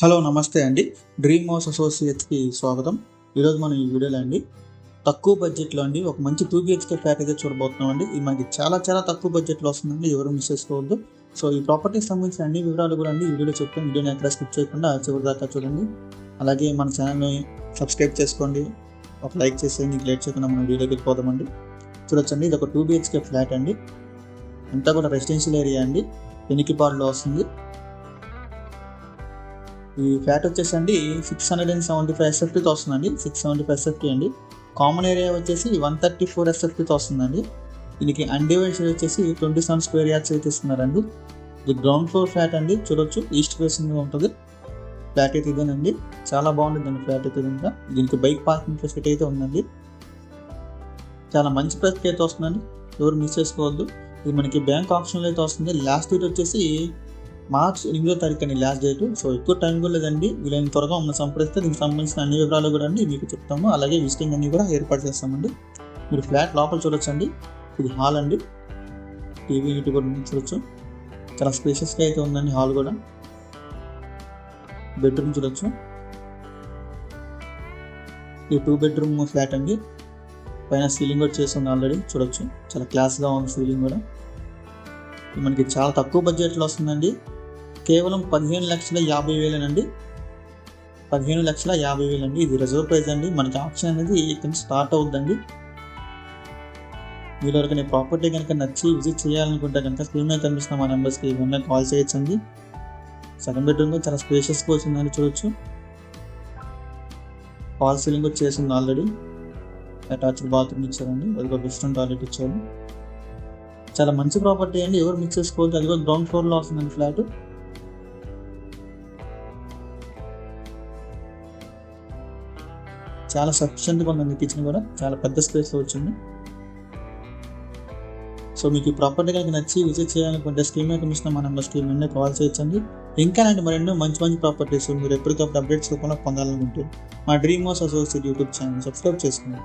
Hello నమస్తే అండి. Dream house అసోసియేట్స్కి స్వాగతం. ఈరోజు మనం ఈ వీడియోలో అండి తక్కువ బడ్జెట్లో అండి ఒక మంచి టూ బిహెచ్కే ప్యాకేజ్ చూడబోతున్నాం అండి ఇది మనకి చాలా చాలా తక్కువ బడ్జెట్లో వస్తుందండి ఎవరు మిస్ చేసుకోవద్దు. సో ఈ ప్రాపర్టీకి సంబంధించిన అన్ని వివరాలు కూడా అండి ఈ వీడియోలో చెప్తాను వీడియోని ఎక్కడ స్కిప్ చేయకుండా చివరి దాకా చూడండి. అలాగే మన ఛానల్ని సబ్స్క్రైబ్ చేసుకోండి. ఒక లైక్ చేసేయండి లేట్ చేయకుండా మనం వీడియోకి వెళ్ళిపోదామండి. చూడొచ్చండి ఇది ఒక టూ బిహెచ్కే ఫ్లాట్ అండి. అంతా కూడా రెసిడెన్షియల్ ఏరియా అండి. ఎనికిపాడులో వస్తుంది. ఈ ఫ్యాట్ వచ్చేసి అండి six hundred and seventy five ఎస్ఎఫ్టీతో వస్తుందండి సిక్స్ సెవెంటీ ఫైవ్ ఎస్ఎఫ్టీ అండి. కామన్ ఏరియా వచ్చేసి వన్ థర్టీ ఫోర్ ఎస్ఎఫ్టీతో వస్తుందండి దీనికి అన్డివైడెడ్ వచ్చేసి ట్వంటీ సెవెన్ స్క్వేర్ యార్డ్స్ అయితే ఇస్తున్నారండి. ఇది గ్రౌండ్ ఫ్లోర్ ఫ్లాట్ అండి. చూడొచ్చు. ఈస్ట్ ఫేసింగ్ ఉంటుంది. ఫ్లాట్ అయితే ఇదేనండి. చాలా బాగుంటుందండి ఫ్లాట్ అయితే ఇంకా దీనికి బైక్ పార్కింగ్ ఫెసిలిటీ అయితే ఉందండి. చాలా మంచి ప్రైస్కి అయితే వస్తుందండి. ఎవరు మిస్ చేసుకోవద్దు. ఇది మనకి బ్యాంక్ ఆప్షన్లో అయితే వస్తుంది. లాస్ట్ డేట్ వచ్చేసి మార్చ్ ఎనిమిదో తారీఖు అండి లాస్ట్ డేట్. సో ఎక్కువ టైం కూడా లేదండి. వీలైన త్వరగా మమ్మల్ని సంప్రదిస్తే దీనికి సంబంధించిన అన్ని వివరాలు కూడా అండి మీకు చెప్తాము. అలాగే విజిటింగ్ అన్ని కూడా ఏర్పాటు చేస్తామండి. మీరు ఫ్లాట్ లోపల చూడొచ్చండి. ఇది హాల్ అండి. టీవీ యూనిట్ కూడా చూడొచ్చు. చాలా స్పేషియస్గా అయితే ఉందండి హాల్ కూడా. బెడ్రూమ్ చూడొచ్చు. ఇది టూ బెడ్రూమ్ ఫ్లాట్ అండి. పైన సీలింగ్ కూడా చేస్తుంది ఆల్రెడీ చూడొచ్చు. చాలా క్లాస్గా ఉంది సీలింగ్ కూడా. మనకి చాలా తక్కువ బడ్జెట్లో వస్తుందండి. కేవలం పదిహేను లక్షల యాభై వేలనండి. పదిహేను లక్షల యాభై వేలండి. ఇది రిజర్వ్ ప్రైస్ అండి. మనకి ఆప్షన్ అనేది ఇక్కడ స్టార్ట్ అవుద్దండి మీరు ఎవరికైనా ప్రాపర్టీ కనుక నచ్చి విజిట్ చేయాలనుకుంటే కనుక స్క్రీన్ మీద కనిపిస్తున్న మా నెంబర్స్కి ఏమైనా కాల్ చేయొచ్చండి. సెకండ్ బెడ్రూమ్ కూడా చాలా స్పేషియస్గా వచ్చిందని చూడొచ్చు. ఫాల్ సీలింగ్ కూడా చేసింది ఆల్రెడీ. అటాచ్డ్ బాత్రూమ్ ఇచ్చారండి. అది ఒక వెస్ట్రన్ టాయిలెట్ ఇచ్చారు. చాలా మంచి ప్రాపర్టీ అండి. ఎవరు మిక్స్ చేసుకోవచ్చు అది కూడా గ్రౌండ్ ఫ్లోర్లో వస్తుందండి ఫ్లాట్. చాలా సఫిషియెంట్గా ఉందండి కిచెన్ కూడా. చాలా పెద్ద స్పేస్లో వచ్చింది. సో మీకు ఈ ప్రాపర్టీ కనుక నచ్చి విజిట్ చేయాలనుకుంటే స్క్రీన్ మీద కనిపిస్తున్న మా నెంబర్ స్క్రీన్ మీద కాల్ చేయొచ్చండి. ఇంకా అలాంటి మరెన్నో మంచి మంచి ప్రాపర్టీస్ మీరు ఎప్పటికప్పుడు అప్డేట్స్ రూపంలో పొందాలనుకుంటే మా dream house associate YouTube channel subscribe చేసుకోండి